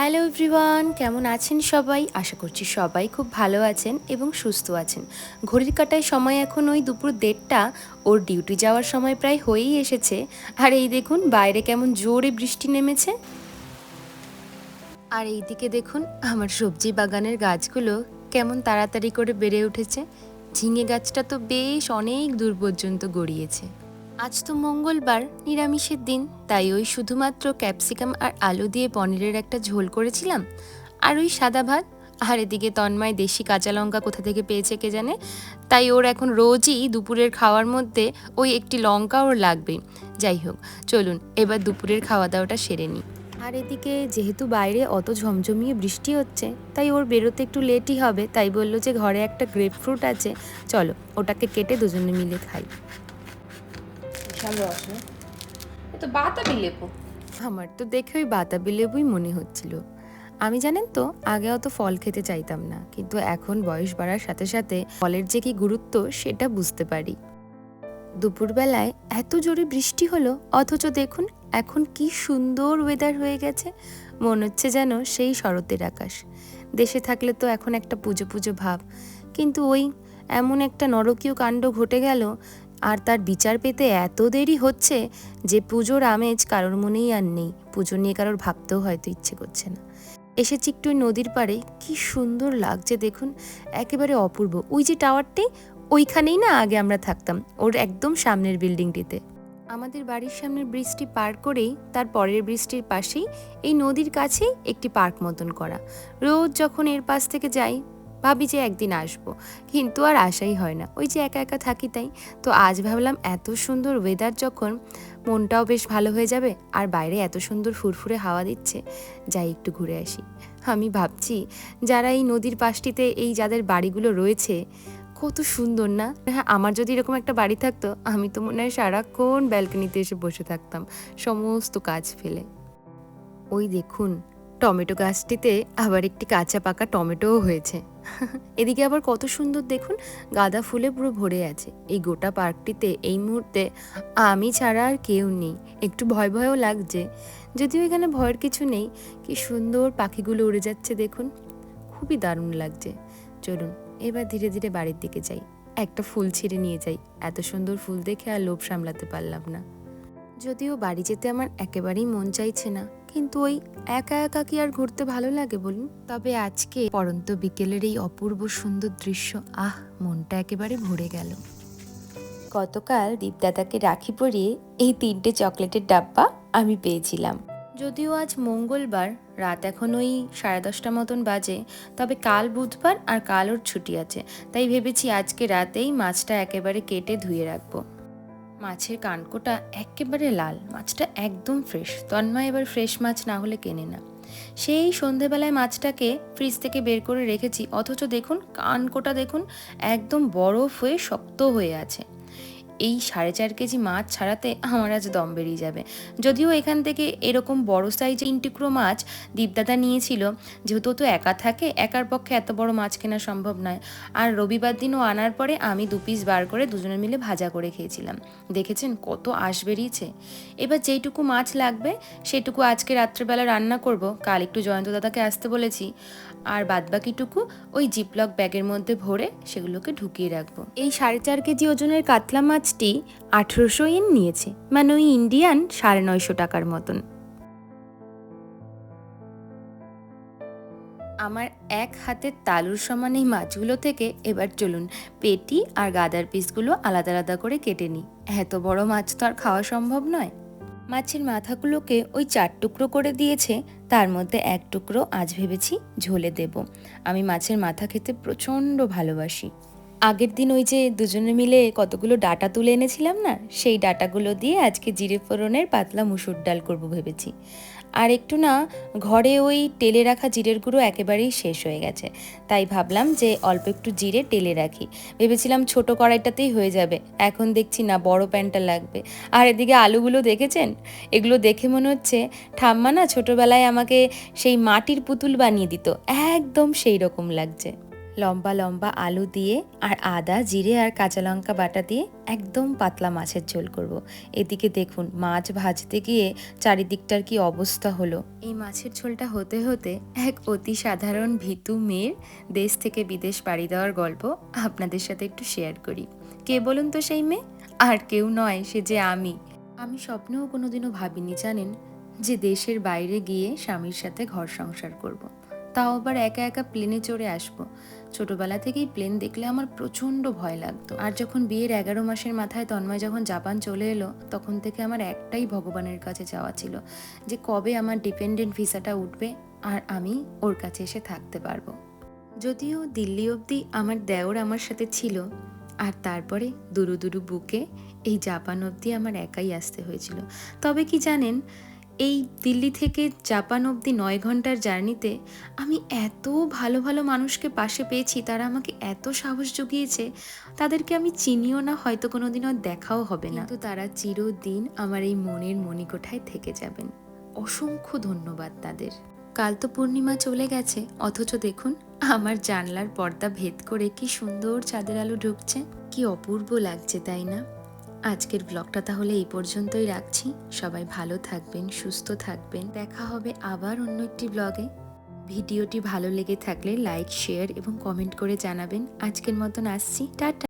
Hello everyone, কেমন আছেন সবাই? আশা করছি সবাই খুব ভালো আছেন এবং সুস্থ আছেন। ঘড়ির কাটায় সময় এখন ওই দুপুর দেড়টা, ওর ডিউটি যাওয়ার সময় প্রায় হয়েই এসেছে। আর এই দেখুন, বাইরে কেমন জোরে বৃষ্টি নেমেছে। আর এইদিকে দেখুন, আমার সবজি বাগানের গাছগুলো কেমন তাড়াতাড়ি করে বেড়ে উঠেছে। ঝিঙে গাছটা তো বেশ অনেক দূর পর্যন্ত গড়িয়েছে। আজ তো মঙ্গলবার, নিরামিষের দিন, তাই ওই শুধুমাত্র ক্যাপসিকাম আর আলু দিয়ে পনিরের একটা ঝোল করেছিলাম। আর ওই সাদা ভাত? আর এদিকে তন্ময় দেশি কাঁচা লঙ্কা কোথা থেকে পেয়েছে কে জানে? তাই ওর এখন রোজই দুপুরের খাওয়ার মধ্যে ওই একটি লঙ্কা ওর লাগবেই যাই হোক, চলুন, এবার দুপুরের খাওয়া দাওয়াটা সেরে নিই। আর এদিকে যেহেতু বাইরে অত ঝমঝমিয়ে বৃষ্টি হচ্ছে, তাই ওর বেরোতে একটু লেটই হবে। তাই বলল যে ঘরে একটা গ্রেপ ফ্রুট আছে, চলো, ওটাকে কেটে দুজনে মিলে খাই। বাতাবি লেবু। আমার তো দেখে ওই বাতাবি লেবুই মনে হচ্ছিল। আমি জানেন তো, আগে অত ফল খেতে চাইতাম না, কিন্তু এখন বয়স বাড়ার সাথে সাথে ফলের যে কি গুরুত্ব সেটা বুঝতে পারি। দুপুরবেলায় এত জোরে বৃষ্টি হলো, অথচ দেখুন এখন কি সুন্দর ওয়েদার হয়ে গেছে, মনে হচ্ছে যেন সেই শরতের আকাশ। দেশে থাকলে তো এখন একটা পুজো পুজো ভাব, কিন্তু ওই এমন একটা নরকীয় কাণ্ড ঘটে গেল আর তার বিচার পেতে এত দেরি হচ্ছে যে পুজোর আমেজ কারোর মনেই আর নেই। পুজো নিয়ে কারোর ভাবতেও হয়তো ইচ্ছে করছে না। এসেছি একটু নদীর পাড়ে, কি সুন্দর লাগছে দেখুন, একেবারে অপূর্ব। ওই যে টাওয়ারটি, ওইখানেই না আগে আমরা থাকতাম, ওর একদম সামনের বিল্ডিংটিতে। আমাদের বাড়ির সামনের ব্রিজটি পার করেই, তার পরের ব্রিজটির পাশেই, এই নদীর কাছেই একটি পার্ক মতন করা। রোজ যখন এর পাশ থেকে যাই ভাবি যে একদিন আসব। কিন্তু আর আশাই হয় না। ওই যে একা একা থাকি তাই। তো আজ ভাবলাম এত সুন্দর ওয়েদার যখন, মনটাও বেশ ভালো হয়ে যাবে আর বাইরে এত সুন্দর ফুরফুরে হাওয়া দিচ্ছে, যাই একটু ঘুরে আসি। আমি ভাবছি, যারা এই নদীর পাশটিতে এই যাদের বাড়িগুলো রয়েছে, কত সুন্দর না? হ্যাঁ আমার যদি এরকম একটা বাড়ি থাকতো, আমি তো মনে হয় সারাক্ষণ ব্যালকনিতে এসে বসে থাকতাম, সমস্ত কাজ ফেলে। ওই দেখুন টমেটো গাছটিতে আবার একটি কাঁচা পাকা টমেটোও হয়েছে। এদিকে আবার কত সুন্দর দেখুন, গাঁদা ফুলে পুরো ভরে আছে। এই গোটা পার্কটিতে এই মুহূর্তে আমি ছাড়া আর কেউ নেই। একটু ভয় ভয়ও লাগছে। যদিও এখানে ভয়ের কিছু নেই, কি সুন্দর পাখিগুলো উড়ে যাচ্ছে দেখুন। খুবই দারুণ লাগছে। চলুন, এবার ধীরে ধীরে বাড়ির দিকে যাই। একটা ফুল ছিঁড়ে নিয়ে যাই। এত সুন্দর ফুল দেখে আর লোভ সামলাতে পারলাম না। যদিও বাড়ি যেতে আমার একেবারেই মন চাইছে না। কিন্তু ওই একা একা কি আর ঘুরতে ভালো লাগে বলুন? তবে আজকে পরন্ত বিকেলের এই অপূর্ব সুন্দর দৃশ্য আহ মনটা একেবারে ভরে গেল। গতকাল দীপদাদাকে রাখি পরিয়ে এই তিনটে চকলেটের ডাব্বা আমি পেয়েছিলাম। যদিও আজ মঙ্গলবার রাত এখন ওই সাড়ে দশটা মতন বাজে তবে কাল বুধবার আর কাল ওর ছুটি আছে তাই ভেবেছি আজকে রাতেই মাছটা একেবারে কেটে ধুয়ে রাখব। মাছের কানকোটা একেবারে লাল, মাছটা একদম ফ্রেশ তন্ময় এবার ফ্রেশ মাছ না হলে কেনে না। সেই সন্ধেবেলায় মাছটাকে ফ্রিজ থেকে বের করে রেখেছি, অথচ দেখুন, কানকোটা দেখুন, একদম বরফ হয়ে শক্ত হয়ে আছে। এই সাড়ে চার কেজি মাছ ছাড়াতে আমার আজ দম বেরিয়ে যাবে। যদিও এখান থেকে এরকম বড় সাইজে তিন টুকরো মাছ দীপদাদা নিয়েছিল, যেহেতু তো একা থাকে, একার পক্ষে এত বড় মাছ কেনা সম্ভব নয়। আর রবিবার দিনও আনার পরে আমি দু পিস বার করে দুজনে মিলে ভাজা করে খেয়েছিলাম। দেখেছেন কত আশ বেরিয়েছে। এবার যেইটুকু মাছ লাগবে, সেটুকু আজকে রাত্রেবেলা রান্না করব। কাল একটু জয়ন্ত দাদাকে আসতে বলেছি। আর বাদবাকিটুকু ওই জিপলক ব্যাগের মধ্যে ভরে সেগুলোকে ঢুকিয়ে রাখব। এই সাড়ে চার কেজি ওজনের কাতলা মাছটি আঠেরোশো ইন নিয়েছে। মানে ওই ইন্ডিয়ান সাড়ে নয়শো টাকার মতন। আমার এক হাতের তালুর সমান এই মাছগুলো থেকে এবার চলুন পেটি আর গাদার পিসগুলো আলাদা আলাদা করে কেটে নিই। এত বড় মাছ তো আর খাওয়া সম্ভব নয়। মাছের মাথাগুলোকে ওই চার টুকরো করে দিয়েছে, তার মধ্যে এক টুকরো আজ ভেবেছি ঝোলে দেব। আমি মাছের মাথা খেতে প্রচণ্ড ভালোবাসি। আগের দিন ওই যে দুজনে মিলে কতগুলো ডাটা তুলে এনেছিলাম না, সেই ডাটাগুলো দিয়ে আজকে জিরে ফোড়নের পাতলা মুসুর ডাল করব ভেবেছি। আর একটু না, ঘরে ওই টেলে রাখা জিরের গুঁড়ো একেবারেই শেষ হয়ে গেছে। তাই ভাবলাম যে অল্প একটু জিরে টেলে রাখি। ভেবেছিলাম ছোট কড়াইটাতেই হয়ে যাবে। এখন দেখছি না, বড় প্যানটা লাগবে। আর এদিকে আলুগুলো দেখেছেন? এগুলো দেখে মনে হচ্ছে ঠাম্মা না ছোটোবেলায় আমাকে সেই মাটির পুতুল বানিয়ে দিত। একদম সেই রকম লাগছে। লম্বা লম্বা আলু দিয়ে আর আদা, জিরে আর কাঁচা লঙ্কা বাটা দিয়ে একদম পাতলা মাছের ঝোল করব। এদিকে দেখুন, মাছ ভাজতে গিয়ে চারিদিকটার কি অবস্থা হলো। এই মাছের ঝোলটা হতে হতে এক অতি সাধারণ ভীতু মেয়ের দেশ থেকে বিদেশ পাড়ি দেওয়ার গল্প আপনাদের সাথে একটু শেয়ার করি। কে বলুন তো সেই মেয়ে? আর কেউ নয়, সে যে আমি। আমি স্বপ্নেও কোনোদিনও ভাবিনি, জানেন? যে দেশের বাইরে গিয়ে স্বামীর সাথে ঘর সংসার করব। তাও আবার একা একা প্লেনে চড়ে আসব। ছোটবেলা থেকেই প্লেন দেখলে আমার প্রচণ্ড ভয় লাগতো। আর যখন বিয়ের এগারো মাসের মাথায় তন্ময় যখন জাপান চলে এলো, তখন থেকে আমার একটাই ভগবানের কাছে যাওয়া ছিল যে কবে আমার ডিপেন্ডেন্ট ভিসাটা উঠবে আর আমি ওর কাছে এসে থাকতে পারব। যদিও দিল্লি অবধি আমার দেওর আমার সাথে ছিল, আর তারপরে দুরু দুরু বুকে এই জাপান অবধি আমার একাই আসতে হয়েছিল। তবে কি জানেন এই দিল্লি থেকে জাপান অবধি নয় ঘণ্টার জার্নিতে আমি এত ভালো ভালো মানুষকে পাশে পেয়েছি, তারা আমাকে এত সাহস জুগিয়েছে, তাদেরকে আমি চিনিও না, হয়তো কোনোদিনও দেখাও হবে না। তো তারা চিরদিন আমার এই মনের মণিকোঠায় থেকে যাবেন। অসংখ্য ধন্যবাদ তাদের। কাল তো পূর্ণিমা চলে গেছে, অথচ দেখুন, আমার জানলার পর্দা ভেদ করে কি সুন্দর চাঁদের আলো ঢুকছে, কি অপূর্ব লাগছে, তাই না? আজকের ব্লগটা তাহলে এই পর্যন্তই রাখছি। সবাই ভালো থাকবেন, সুস্থ থাকবেন। দেখা হবে আবার অন্য একটি ব্লগে। ভিডিওটি ভালো লেগে থাকলে লাইক, শেয়ার এবং কমেন্ট করে জানাবেন। আজকের মতন আসছি। টাটা।